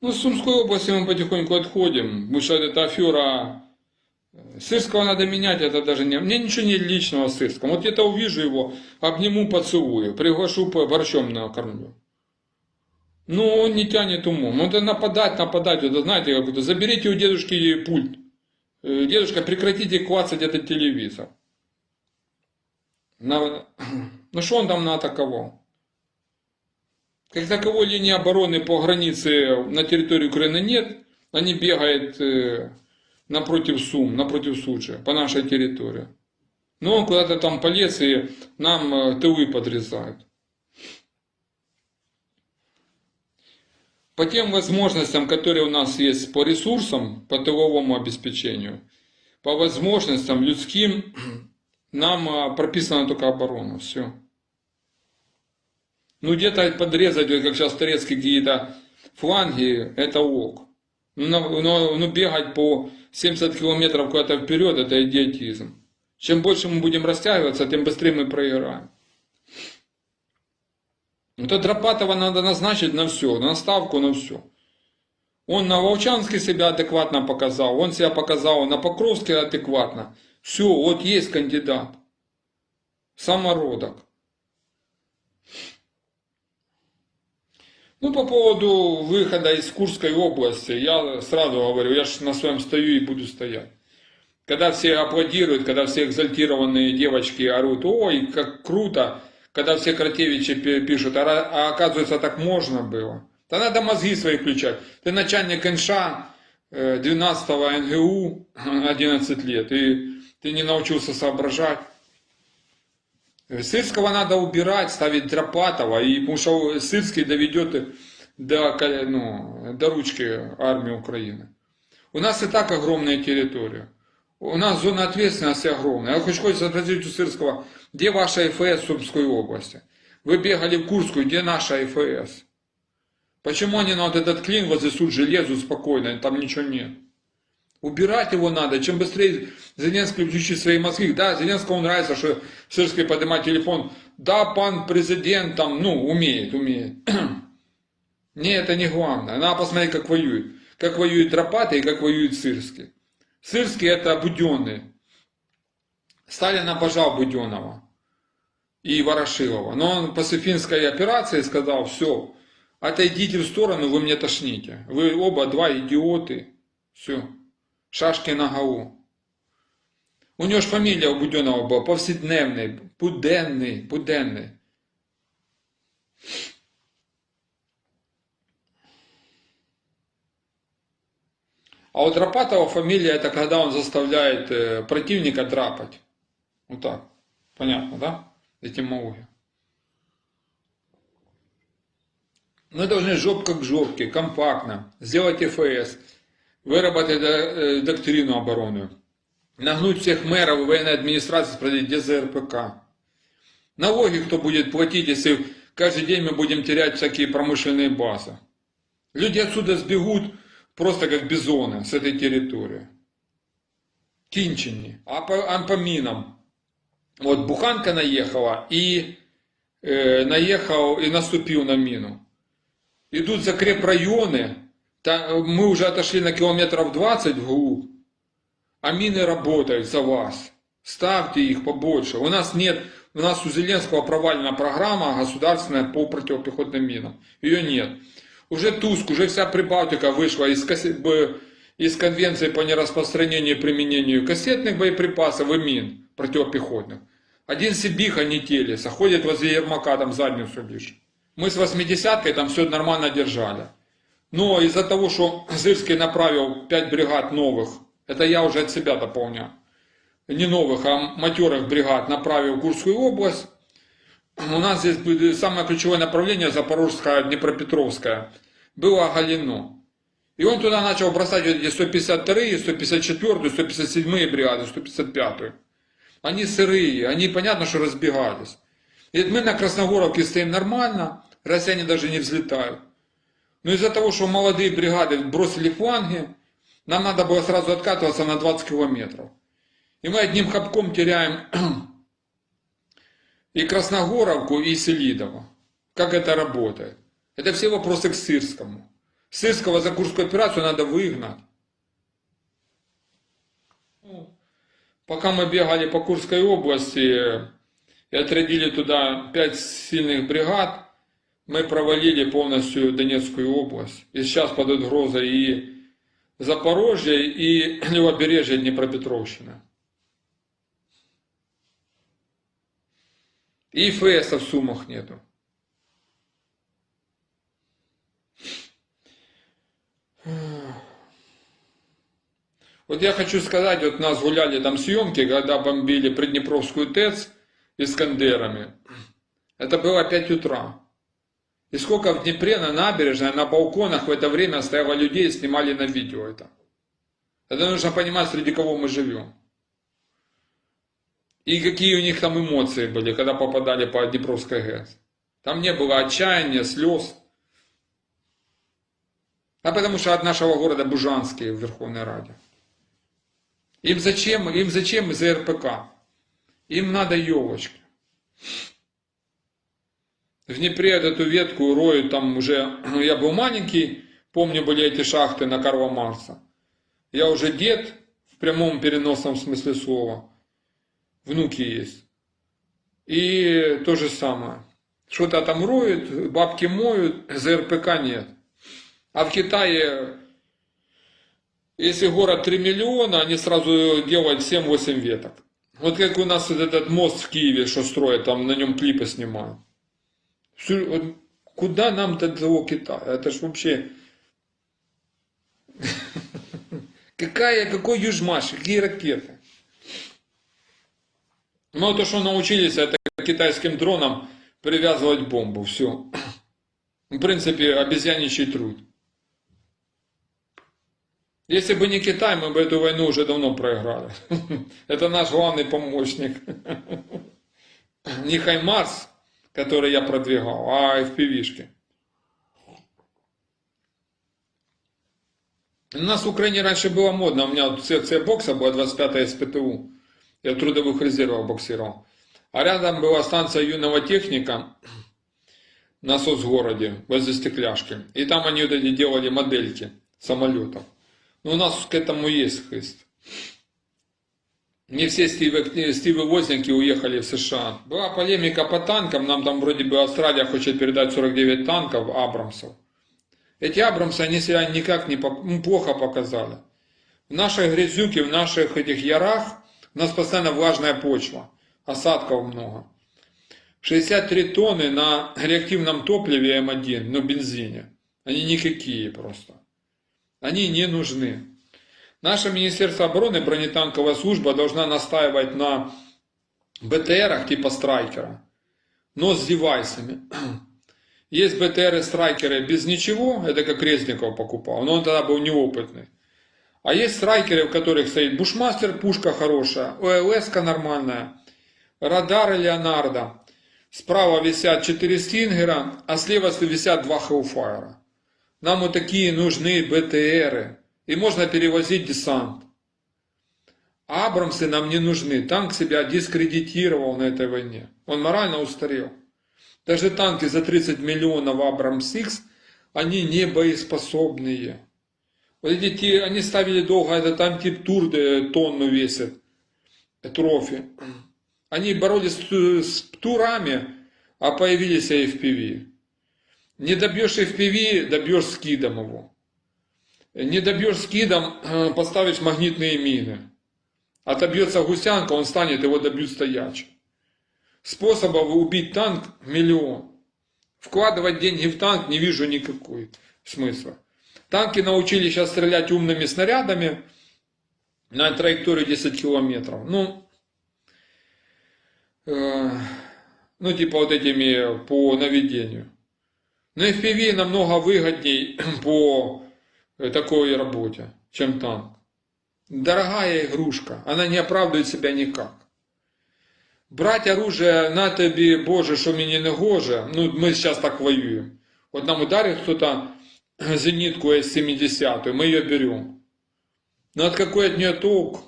Ну, с Сумской области мы потихоньку отходим, потому что эта афера Сырского надо менять, это даже не... Мне ничего не личного с Сырском. Вот где-то увижу его, обниму, поцелую, приглашу по борщом накормлю. Ну, он не тянет умом. Это нападать, нападать, это знаете, как это, заберите у дедушки пульт. Э, Дедушка, прекратите клацать этот телевизор. На- Ну, что он там наатаковал? Как таковой линии обороны по границе на территории Украины нет. Они бегают э, напротив Сум, напротив Сучи, по нашей территории. Но он куда-то там полез и нам э, тылы подрезает. По тем возможностям, которые у нас есть по ресурсам, по тыловому обеспечению, по возможностям людским, нам а, прописана только оборона. Все. Ну, где-то подрезать, вот как сейчас турецкие какие-то фланги, это ок. Ну, на- но- ну, бегать по 70 километров куда-то вперед, это идиотизм. Чем больше мы будем растягиваться, тем быстрее мы проиграем. Это Дропатова надо назначить на все, на ставку на все. Он на Волчанске себя адекватно показал, он себя показал на Покровске адекватно. Все, вот есть кандидат. Самородок. Ну, по поводу выхода из Курской области, я сразу говорю, я же на своем стою и буду стоять. Когда все аплодируют, когда все экзальтированные девочки орут, ой, как круто, когда все Кратевичи пи- пишут, а, а оказывается так можно было. Да надо мозги свои включать. Ты начальник НШ э, 12 НГУ 11 лет, и ты не научился соображать. Сырского надо убирать, ставить Дропатова, и, потому что Сырский доведет до, ну, до ручки армии Украины. У нас и так огромная территория. У нас зона ответственности огромная. Я хочу спросить у Сырского, где ваша ФС в Сумской области? Вы бегали в Курскую, где наша ФС? Почему они на вот этот клин возле суджи лезут спокойно, там ничего нет? Убирать его надо. Чем быстрее Зеленский включит свои мозги. Да, Зеленскому нравится, что Сырский поднимает телефон. Да, пан президент там, ну, умеет, умеет. Не, это не главное. Надо посмотреть, как воюет. Как воюет Рапата и как воюет Сырский. Сырский это Буденный. Сталин обожал Буденного и Ворошилова. Но он после финской операции сказал, все, отойдите в сторону, вы мне тошните. Вы оба два идиоты. Все. Шашки на голову. У него ж фамилия у Буденного была повседневный, буденный, буденный. А у Драпатова фамилия это когда он заставляет э, противника драпать. Вот так. Понятно, да? Этимология. Мы должны жоп как жопки, компактно, сделать ФС, Выработать э, доктрину обороны, нагнуть всех мэров и военной администрации, спросить, где ЗРПК. Налоги кто будет платить, если каждый день мы будем терять всякие промышленные базы. Люди отсюда сбегут просто как бизоны с этой территории. Кинчини. А по, а по минам. Вот буханка наехала и э, наехал и наступил на мину. Идут закрепрайоны, та- мы уже отошли на километров 20 вглубь, а мины работают за вас. Ставьте их побольше. У нас нет, у нас у Зеленского провалена программа государственная по противопехотным минам. Ее нет. Уже Туск, уже вся Прибалтика вышла из, из конвенции по нераспространению и применению кассетных боеприпасов и мин противопехотных. Один Сибиха не телес, а ходит возле Ермака, там задницу лишь. Мы с 80-кой там все нормально держали. Но из-за того, что Зырский направил 5 бригад новых, это я уже от себя дополняю, не новых, а матерых бригад направил в Курскую область, у нас здесь самое ключевое направление, Запорожское, Днепропетровское, было оголено. И он туда начал бросать эти 152, 154, 157 бригады, 155. Они сырые, они понятно, что разбегались. И мы на Красногоровке стоим нормально, россияне даже не взлетают. Но из-за того, что молодые бригады бросили фланги, нам надо было сразу откатываться на 20 километров. И мы одним хапком теряем и Красногоровку, и Селидово. Как это работает? Это все вопросы к Сырскому. Сырского за Курскую операцию надо выгнать. Ну, Пока мы бегали по Курской области и отрядили туда пять сильных бригад, мы провалили полностью Донецкую область. И сейчас под угрозой и Запорожье, и левобережье Днепропетровщины. И ФСа в Сумах нету. Вот я хочу сказать, вот нас гуляли там съемки, когда бомбили Приднепровскую ТЭЦ Искандерами. Это было 5 утра. И сколько в Днепре на набережной, на балконах в это время стояло людей и снимали на видео это. Это нужно понимать, среди кого мы живем. И какие у них там эмоции были, когда попадали по Днепровской ГЭС. Там не было отчаяния, слез. А потому что от нашего города Бужанские в Верховной Раде. Им зачем, им зачем из РПК? Им надо елочки. В Днепре эту ветку роют там уже, я был маленький, помню были эти шахты на Карла Марса. Я уже дед, в прямом переносном смысле слова. Внуки есть. И то же самое. Что-то там роют, бабки моют, ЗРПК нет. А в Китае, если город 3 миллиона, они сразу делают 7-8 веток. Вот как у нас вот этот мост в Киеве, что строят, там на нем клипы снимают. Вот Куда нам до того Китая? Это ж вообще... Какая, какой южмаш, какие ракеты? Ну, то, что научились, это китайским дронам привязывать бомбу. Все. В принципе, обезьяничий труд. Если бы не Китай, мы бы эту войну уже давно проиграли. Это наш главный помощник. Не Хаймарс, который я продвигал, а FPV-шки. У нас в Украине раньше было модно, у меня вот секция бокса была 25 СПТУ. Я в трудовых резервах боксировал. А рядом была станция юного техника на соцгороде, возле стекляшки. И там они вот эти делали модельки самолетов. Ну, у нас к этому есть хист. Не все Стивы, Стивы Возники уехали в США. Была полемика по танкам, нам там вроде бы Австралия хочет передать 49 танков Абрамсов. Эти Абрамсы, они себя никак не ну, плохо показали. В нашей грязюке, в наших этих ярах у нас постоянно влажная почва, осадков много. 63 тонны на реактивном топливе М1, ну бензине. Они никакие просто. Они не нужны. Наше Министерство обороны, бронетанковая служба должна настаивать на БТРах типа страйкера, но с девайсами. Есть БТРы страйкеры без ничего, это как Резников покупал, но он тогда был неопытный. А есть страйкеры, в которых стоит бушмастер, пушка хорошая, ОЛС нормальная, радары Леонардо. Справа висят 4 стингера, а слева висят 2 Hellfire. Нам вот такие нужны БТРы. И можно перевозить десант. Абрамсы нам не нужны. Танк себя дискредитировал на этой войне. Он морально устарел. Даже танки за 30 миллионов Абрамс X, они не боеспособные. Вот эти, те- они ставили долго этот антиптур э, тонну весит, э, трофи. Они боролись с, с птурами, а появились FPV. Не добьешь FPV, добьешь скидом его. Не добьешь скидом, э, поставишь магнитные мины. Отобьется гусянка, он станет, его добьют стоячим. Способов убить танк миллион. Вкладывать деньги в танк не вижу никакой смысла. Танки научились сейчас стрелять умными снарядами на траектории 10 километров. Ну, э, ну типа вот этими по наведению. Но FPV намного выгодней по такой работе, чем танк. Дорогая игрушка, она не оправдывает себя никак. Брать оружие на тобі, Боже, що мені не гоже, ну ми зараз так воюємо. Вот нам ударит кто-то зенитку С-70, мы ее берем. Но от какой от нее толк?